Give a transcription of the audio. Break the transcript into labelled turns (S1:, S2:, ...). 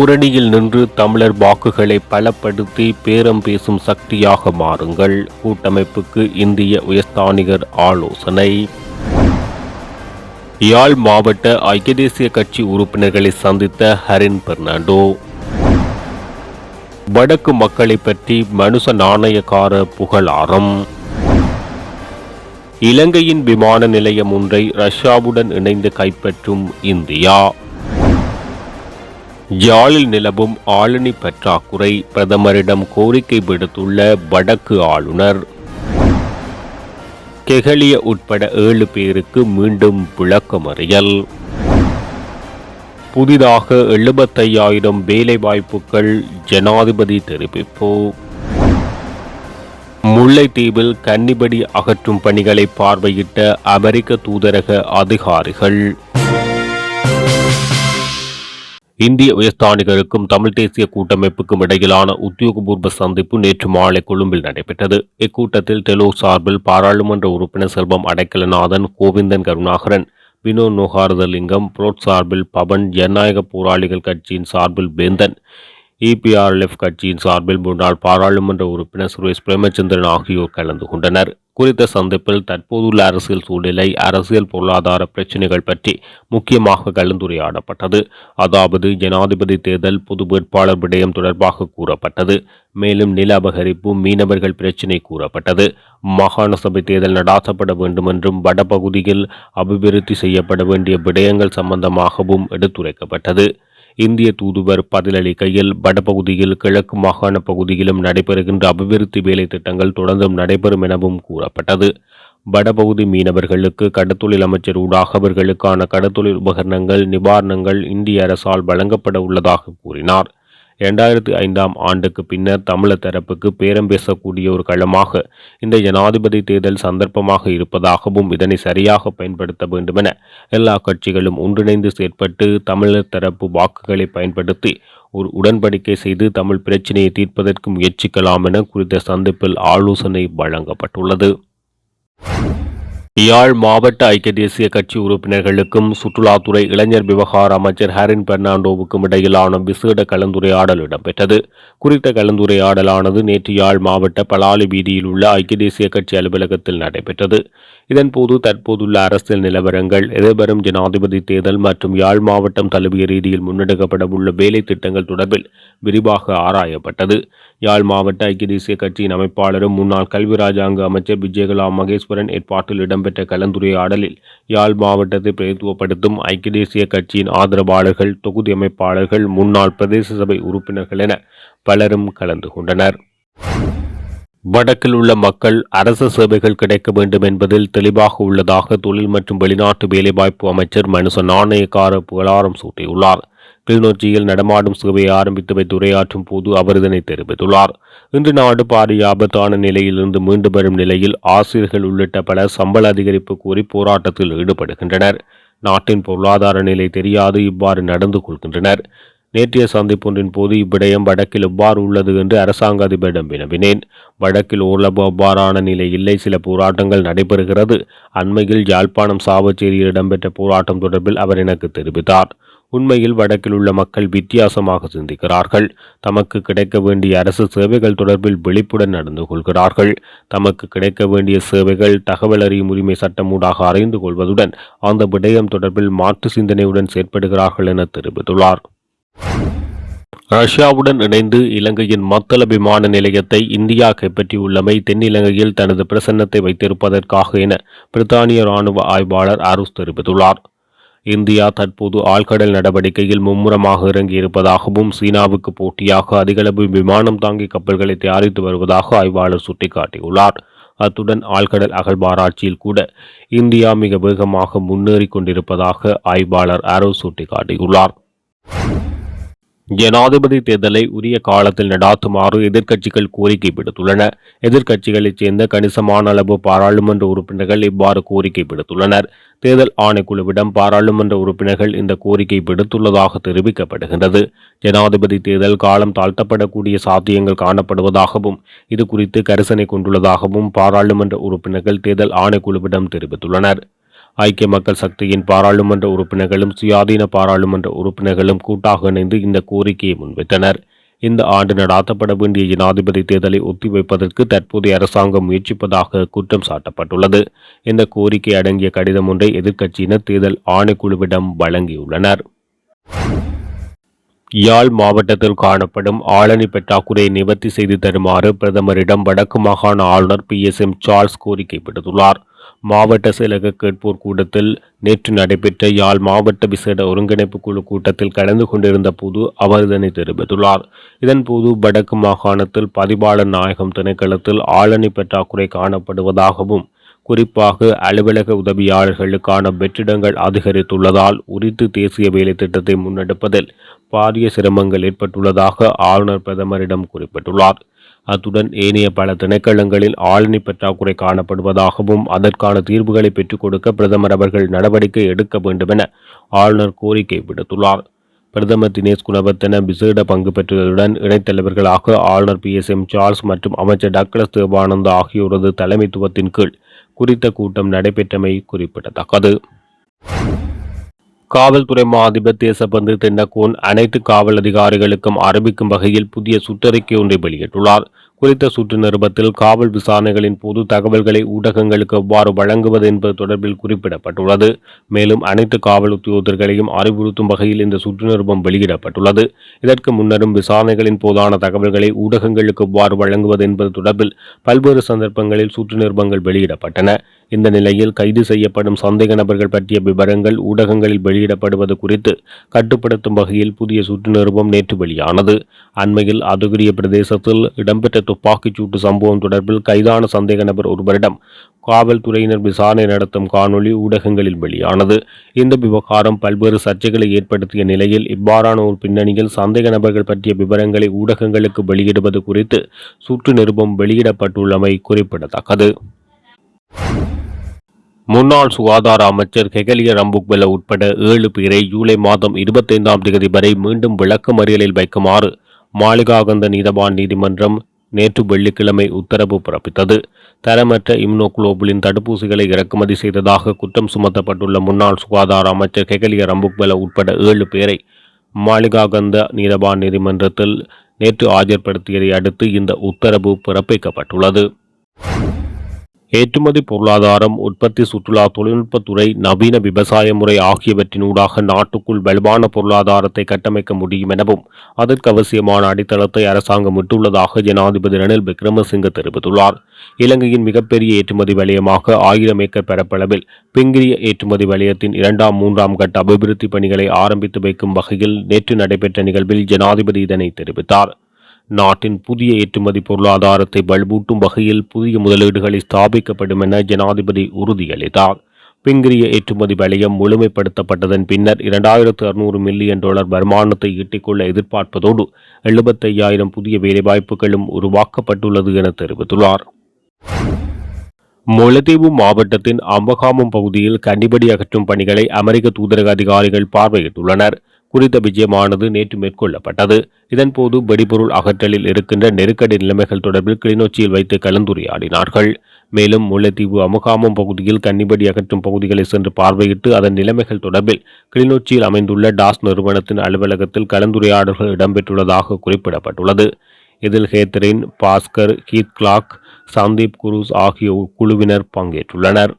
S1: ஓரணியில் நின்று தமிழர் வாக்குகளை பலப்படுத்தி பேரம் பேசும் சக்தியாக மாறுங்கள். கூட்டமைப்புக்கு இந்திய உயர்ஸ்தானிகர் ஆலோசனை. யாழ் மாவட்ட ஐக்கிய தேசிய கட்சி உறுப்பினர்களை சந்தித்த ஹரின் பெர்னாண்டோ. வடக்கு மக்களை பற்றி மனுஷ நாணயக்கார புகழாரம். இலங்கையின் விமான நிலையம் ஒன்றை ரஷ்யாவுடன் இணைந்து கைப்பற்றும் இந்தியா. யாழில் நிலவும் ஆளணி பற்றாக்குறை பிரதமரிடம் கோரிக்கை விடுத்துள்ள வடக்கு ஆளுநர். கெகலிய உட்பட ஏழு பேருக்கு மீண்டும் விளக்கமறியல். புதிதாக எழுபத்தையாயிரம் வேலைவாய்ப்புகள் ஜனாதிபதி தெரிவிப்பு. முல்லைத்தீவில் கன்னிபடி அகற்றும் பணிகளை பார்வையிட்ட அமெரிக்க தூதரக அதிகாரிகள். இந்திய உயர்ஸ்தானிகருக்கும் தமிழ் தேசிய கூட்டமைப்புக்கும் இடையிலான உத்தியோகபூர்வ சந்திப்பு நேற்று மாலை கொழும்பில் நடைபெற்றது. இக்கூட்டத்தில் டெலோ சார்பில் பாராளுமன்ற உறுப்பினர் செல்வம் அடைக்கலநாதன் கோவிந்தன் கருணாகரன் வினோ நோகாரதலிங்கம் புரோட் சார்பில் பவன் ஜனநாயக போராளிகள் கட்சியின் சார்பில் வேந்தன் இபிஆர்எல்எஃப் கட்சியின் சார்பில் முன்னாள் பாராளுமன்ற உறுப்பினர் சுரேஷ் பிரேமச்சந்திரன் ஆகியோர் கலந்து கொண்டனர். குறித்த சந்திப்பில் தற்போதுள்ள அரசியல் சூழ்நிலை அரசியல் பொருளாதார பிரச்சினைகள் பற்றி முக்கியமாக கலந்துரையாடப்பட்டது. அதாவது ஜனாதிபதி தேர்தல் பொது வேட்பாளர் விடயம் தொடர்பாக கூறப்பட்டது. மேலும் நில அபகரிப்பு மீனவர்கள் பிரச்சினை கூறப்பட்டது. மாகாண சபை தேர்தல் நடாத்தப்பட வேண்டும் என்றும் வடபகுதியில் அபிவிருத்தி செய்யப்பட வேண்டிய விடயங்கள் சம்பந்தமாகவும் எடுத்துரைக்கப்பட்டது. இந்திய தூதுவர் பதிலளிக்கையில் வடபகுதியில் கிழக்கு மாகாண பகுதியிலும் நடைபெறுகின்ற அபிவிருத்தி வேலை திட்டங்கள் தொடர்ந்தும் நடைபெறும் எனவும் கூறப்பட்டது. வடபகுதி மீனவர்களுக்கு கடத்தொழில் அமைச்சர் ஊடாக அவர்களுக்கான கடத்தொழில் உபகரணங்கள் நிவாரணங்கள் இந்திய அரசால் வழங்கப்பட உள்ளதாக கூறினார். இரண்டாயிரத்து ஐந்தாம் ஆண்டுக்கு பின்னர் தமிழர் தரப்புக்கு பேரம் பேசக்கூடிய ஒரு களமாக இந்த ஜனாதிபதி தேர்தல் சந்தர்ப்பமாக இருப்பதாகவும் இதனை சரியாக பயன்படுத்த வேண்டுமென எல்லா கட்சிகளும் ஒன்றிணைந்து செயற்பட்டு தமிழர் தரப்பு வாக்குகளை பயன்படுத்தி ஒரு உடன்படிக்கை செய்து தமிழ் பிரச்சினையை தீர்ப்பதற்கு முயற்சிக்கலாம் என குறித்த சந்திப்பில் ஆலோசனை வழங்கப்பட்டுள்ளது. யாழ் மாவட்ட ஐக்கிய தேசிய கட்சி உறுப்பினர்களுக்கும் சுற்றுலாத்துறை இளைஞர் விவகார அமைச்சர் ஹரின் பெர்னாண்டோவுக்கும் இடையிலான விசேட கலந்துரையாடல் இடம்பெற்றது. குறித்த கலந்துரையாடலானது நேற்று யாழ் மாவட்ட பலாலி வீதியில் உள்ள ஐக்கிய தேசிய கட்சி அலுவலகத்தில் நடைபெற்றது. இதன்போது தற்போதுள்ள அரசியல் நிலவரங்கள் எதிர்வரும் ஜனாதிபதி தேர்தல் மற்றும் யாழ் மாவட்டம் தழுவிய ரீதியில் முன்னெடுக்கப்பட உள்ள வேலை திட்டங்கள் தொடர்பில் விரிவாக ஆராயப்பட்டது. யாழ் மாவட்ட ஐக்கிய தேசிய கட்சியின் அமைப்பாளரும் முன்னாள் கல்வி ராஜாங்க அமைச்சர் விஜயகலா மகேஸ்வரன் ஏற்பாட்டில் இடம் இடம்பெற்ற கலந்துரையாடலில் யாழ் மாவட்டத்தை பிரதித்துவப்படுத்தும் ஐக்கிய தேசிய கட்சியின் ஆதரவாளர்கள் தொகுதி அமைப்பாளர்கள் முன்னாள் பிரதேச சபை உறுப்பினர்கள் என பலரும் கலந்து கொண்டனர். வடக்கில் உள்ள மக்கள் அரசு சேவைகள் கிடைக்க வேண்டும் என்பதில் தெளிவாக உள்ளதாக தொழில் மற்றும் வெளிநாட்டு வேலைவாய்ப்பு அமைச்சர் மனுச நாணயக்கார புகழாரம் சூட்டியுள்ளார். கிளிநொச்சியில் நடமாடும் சுகவை ஆரம்பித்து வைத்து உரையாற்றும் போது அவர் இதனை தெரிவித்துள்ளார். இன்று நாடு பாரிய ஆபத்தான நிலையிலிருந்து மீண்டு வரும் நிலையில் ஆசிரியர்கள் உள்ளிட்ட பலர் சம்பள அதிகரிப்பு கோரி போராட்டத்தில் ஈடுபடுகின்றனர். நாட்டின் பொருளாதார நிலை தெரியாது இவ்வாறு நடந்து கொள்கின்றனர். நேற்றைய சந்திப்பொன்றின் போது இவ்விடயம் வடக்கில் எவ்வாறு உள்ளது என்று அரசாங்க அதிபரிடம் வினவினேன். வடக்கில் ஓரளவு அவ்வாறான நிலை இல்லை சில போராட்டங்கள் நடைபெறுகிறது. அண்மையில் யாழ்ப்பாணம் சாவச்சேரியில் இடம்பெற்ற போராட்டம் தொடர்பில் அவர் எனக்கு தெரிவித்தார். உண்மையில் வடக்கில் உள்ள மக்கள் வித்தியாசமாக சிந்திக்கிறார்கள். தமக்கு கிடைக்க வேண்டிய அரசு சேவைகள் தொடர்பில் விழிப்புடன் நடந்து கொள்கிறார்கள். தமக்கு கிடைக்க வேண்டிய சேவைகள் தகவல் அறியும் உரிமை சட்டம் ஊடாக அறிந்து கொள்வதுடன் அந்த விடயம் தொடர்பில் மாற்று சிந்தனையுடன் செயற்படுகிறார்கள் என தெரிவித்துள்ளார். ரஷ்யாவுடன் இணைந்து இலங்கையின் மத்தள விமான நிலையத்தை இந்தியா கைப்பற்றியுள்ளமை தென்னிலங்கையில் தனது பிரசன்னத்தை வைத்திருப்பதற்காக என பிரித்தானிய ராணுவ ஆய்வாளர் அருஸ் தெரிவித்துள்ளார். இந்தியா தற்போது ஆழ்கடல் நடவடிக்கையில் மும்முரமாக இறங்கியிருப்பதாகவும் சீனாவுக்கு போட்டியாக அதிகளவு விமானம் தாங்கி கப்பல்களை தயாரித்து வருவதாக ஆய்வாளர் சுட்டிக்காட்டியுள்ளார். அத்துடன் ஆழ்கடல் அகழ்வாராய்ச்சியில் கூட இந்தியா மிக வேகமாக முன்னேறி கொண்டிருப்பதாக ஆய்வாளர் அரோ சுட்டிக்காட்டியுள்ளார். ஜனாதிபதி தேர்தலை உரிய காலத்தில் நடாத்துமாறு எதிர்க்கட்சிகள் கோரிக்கை விடுத்துள்ளன. எதிர்க்கட்சிகளைச் சேர்ந்த கணிசமான அளவு பாராளுமன்ற உறுப்பினர்கள் இவ்வாறு கோரிக்கை விடுத்துள்ளனர். தேர்தல் ஆணைக்குழுவிடம் பாராளுமன்ற உறுப்பினர்கள் இந்த கோரிக்கை விடுத்துள்ளதாக தெரிவிக்கப்படுகின்றது. ஜனாதிபதி தேர்தல் காலம் தாழ்த்தப்படக்கூடிய சாத்தியங்கள் காணப்படுவதாகவும் இது குறித்து கரிசனை கொண்டுள்ளதாகவும் பாராளுமன்ற உறுப்பினர்கள் தேர்தல் ஆணைக்குழுவிடம் தெரிவித்துள்ளனர். ஐக்கிய மக்கள் சக்தியின் பாராளுமன்ற உறுப்பினர்களும் சுயாதீன பாராளுமன்ற உறுப்பினர்களும் கூட்டாக இணைந்து இந்த கோரிக்கையை முன்வைத்தனர். இந்த ஆண்டு நடாத்தப்பட வேண்டிய ஜனாதிபதி தேர்தலை ஒத்திவைப்பதற்கு தற்போதைய அரசாங்கம் முயற்சிப்பதாக குற்றம் சாட்டப்பட்டுள்ளது. இந்த கோரிக்கை அடங்கிய கடிதம் ஒன்றை எதிர்க்கட்சியினர் தேர்தல் ஆணைக்குழுவிடம் வழங்கியுள்ளனர். யாழ் மாவட்டத்தில் காணப்படும் ஆளணி பெற்றாக்குறையை நிவர்த்தி செய்து தருமாறு பிரதமரிடம் வடக்கு மாகாண ஆளுநர் பி எஸ் எம் சார்ல்ஸ் கோரிக்கை விடுத்துள்ளார். மாவட்ட செயலக கேட்போர் கூட்டத்தில் நேற்று நடைபெற்ற யாழ் மாவட்ட விசேட ஒருங்கிணைப்பு குழு கூட்டத்தில் கலந்து கொண்டிருந்த போது அவர் இதனை தெரிவித்துள்ளார். இதன்போது வடக்கு மாகாணத்தில் பதிவாளர் நாயகம் திணைக்களத்தில் ஆளணி பெற்றாக்குறை காணப்படுவதாகவும் குறிப்பாக அலுவலக உதவியாளர்களுக்கான வெற்றிடங்கள் அதிகரித்துள்ளதால் உரித்து தேசிய வேலை திட்டத்தை முன்னெடுப்பதில் பாரிய சிரமங்கள் ஏற்பட்டுள்ளதாக ஆளுநர் பிரதமரிடம் குறிப்பிட்டுள்ளார். அத்துடன் ஏனைய பல திணைக்களங்களில் ஆளணி பற்றாக்குறை காணப்படுவதாகவும் அதற்கான தீர்வுகளை பெற்றுக் கொடுக்க பிரதமர் அவர்கள் நடவடிக்கை எடுக்க வேண்டுமென ஆளுநர் கோரிக்கை விடுத்துள்ளார். பிரதமர் தினேஷ் குணவர்த்தன விசேட பங்கு பெற்றதுடன் இணைத்தலைவர்களாக ஆளுநர் பி எஸ் எம் சார்ல்ஸ் மற்றும் அமைச்சர் டக்ளஸ் தேவானந்த் ஆகியோரது தலைமைத்துவத்தின் கீழ் குறித்த கூட்டம் நடைபெற்றமை குறிப்பிடத்தக்கது. காவல்துறை மாதிபர் தேசபந்து தென்னக்கோன் அனைத்து காவல் அதிகாரிகளுக்கும் அறிவிக்கும் வகையில் புதிய சுற்றறிக்கை ஒன்றை வெளியிட்டுள்ளார். குறித்த சுற்று நிருபத்தில் காவல் விசாரணைகளின் போது தகவல்களை ஊடகங்களுக்கு எவ்வாறு வழங்குவது என்பது தொடர்பில் குறிப்பிடப்பட்டுள்ளது. மேலும் அனைத்து காவல் உத்தியோகர்களையும் அறிவுறுத்தும் வகையில் இந்த சுற்று நிருபம் வெளியிடப்பட்டுள்ளது. இதற்கு முன்னரும் விசாரணைகளின் போதான தகவல்களை ஊடகங்களுக்கு எவ்வாறு வழங்குவது என்பது தொடர்பில் பல்வேறு சந்தர்ப்பங்களில் சுற்று நிருபங்கள் வெளியிடப்பட்டன. இந்த நிலையில் கைது செய்யப்படும் சந்தேக நபர்கள் பற்றிய விவரங்கள் ஊடகங்களில் வெளியிடப்படுவது குறித்து கட்டுப்படுத்தும் வகையில் புதிய சுற்று நிருபம் நேற்று வெளியானது. அண்மையில் அதுகுரிய பிரதேசத்தில் இடம்பெற்ற துப்பாக்கிச்சூட்டு சம்பவம் தொடர்பில் கைதான சந்தேக நபர் ஒருவரிடம் காவல்துறையினர் விசாரணை நடத்தும் காணொளி ஊடகங்களில் வெளியானது. இந்த விவகாரம் பல்வேறு சர்ச்சைகளை ஏற்படுத்திய நிலையில் இவ்வாறான ஒரு பின்னணியில் சந்தேக நபர்கள் பற்றிய விவரங்களை ஊடகங்களுக்கு வெளியிடுவது குறித்து சுற்று நிருபம் வெளியிடப்பட்டுள்ளமை குறிப்பிடத்தக்கது. முன்னாள் சுகாதார அமைச்சர் ஹெகலிய ரம்புக்வெல உட்பட ஏழு பேரை ஜூலை மாதம் இருபத்தைந்தாம் தேதி வரை மீண்டும் விளக்கமறியலில் வைக்குமாறு மாளிகாகந்த நீதவான் நீதிமன்றம் நேற்று வெள்ளிக்கிழமை உத்தரவு பிறப்பித்தது. தரமற்ற இம்னோகுளோபுலின் தடுப்பூசிகளை இறக்குமதி செய்ததாக குற்றம் சுமத்தப்பட்டுள்ள முன்னாள் சுகாதார அமைச்சர் கெகலிய ரம்புக்வெல உட்பட ஏழு பேரை மாளிகாகந்த நீதவான் நீதிமன்றத்தில் நேற்று ஆஜர்படுத்தியதை அடுத்து இந்த உத்தரவு பிறப்பிக்கப்பட்டுள்ளது. ஏற்றுமதி பொருளாதாரம் உற்பத்தி சுற்றுலா தொழில்நுட்பத்துறை நவீன விவசாய முறை ஆகியவற்றினூடாக நாட்டுக்குள் வலுவான பொருளாதாரத்தை கட்டமைக்க முடியும் எனவும் அதற்கு அவசியமான அடித்தளத்தை அரசாங்கம் விட்டுள்ளதாக ஜனாதிபதி ரணில் விக்ரமசிங்க தெரிவித்துள்ளார். இலங்கையின் மிகப்பெரிய ஏற்றுமதி வலயமாக ஆயிரம் ஏக்கர் பரப்பளவில் பிங்கிரிய ஏற்றுமதி வலயத்தின் இரண்டாம் மூன்றாம் கட்ட அபிவிருத்தி பணிகளை ஆரம்பித்து வைக்கும் வகையில் நேற்று நடைபெற்ற நிகழ்வில் ஜனாதிபதி இதனை தெரிவித்தார். நாட்டின் புதிய ஏற்றுமதி பொருளாதாரத்தை வலுவூட்டும் வகையில் புதிய முதலீடுகளை ஸ்தாபிக்கப்படும் என ஜனாதிபதி உறுதியளித்தார். பிங்கிரிய ஏற்றுமதி வலயம் முழுமைப்படுத்தப்பட்டதன் பின்னர் இரண்டாயிரத்து அறுநூறு மில்லியன் டாலர் வருமானத்தை ஈட்டிக்கொள்ள எதிர்பார்ப்பதோடு எழுபத்தையாயிரம் புதிய வேலைவாய்ப்புகளும் உருவாக்கப்பட்டுள்ளது என தெரிவித்துள்ளார். முல்லைத்தீவு மாவட்டத்தின் அம்பகாமம் பகுதியில் கன்னிபடி அகற்றும் பணிகளை அமெரிக்க தூதரக அதிகாரிகள் பார்வையிட்டுள்ளனர். குறித்த விஜயமானது நேற்று மேற்கொள்ளப்பட்டது. இதன்போது வெடிபொருள் அகற்றலில் இருக்கின்ற நெருக்கடி நிலைமைகள் தொடர்பில் கிளிநொச்சியில் வைத்து கலந்துரையாடினார்கள். மேலும் முல்லைத்தீவு அமுகாமம் பகுதியில் கன்னிபடி அகற்றும் பகுதிகளை சென்று பார்வையிட்டு அதன் நிலைமைகள் தொடர்பில் கிளிநொச்சியில் அமைந்துள்ள டாஸ் நிறுவனத்தின் அலுவலகத்தில் கலந்துரையாடல்கள் இடம்பெற்றுள்ளதாக குறிப்பிடப்பட்டுள்ளது. இதில் ஹேத்தரின் Bhaskar Keith Clark Sandeep Cruz ஆகியோர் குழுவினர் பங்கேற்றுள்ளனர்.